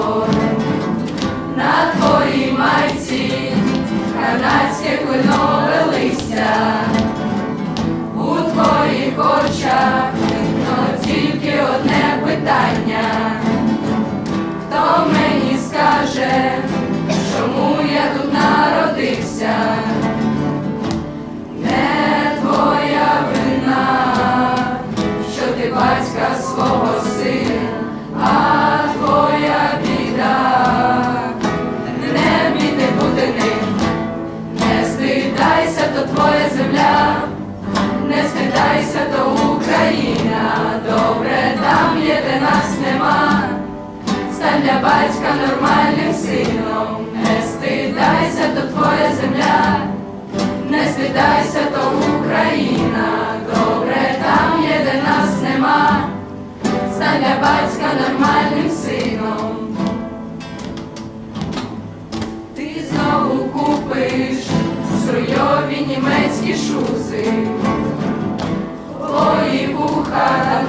море, на твоїй майці, канадське кленове листя, у твоїх очах, то тільки одне питання. для батька нормальним сином. Ти знову купиш стройові німецькі шузи, твої вуха.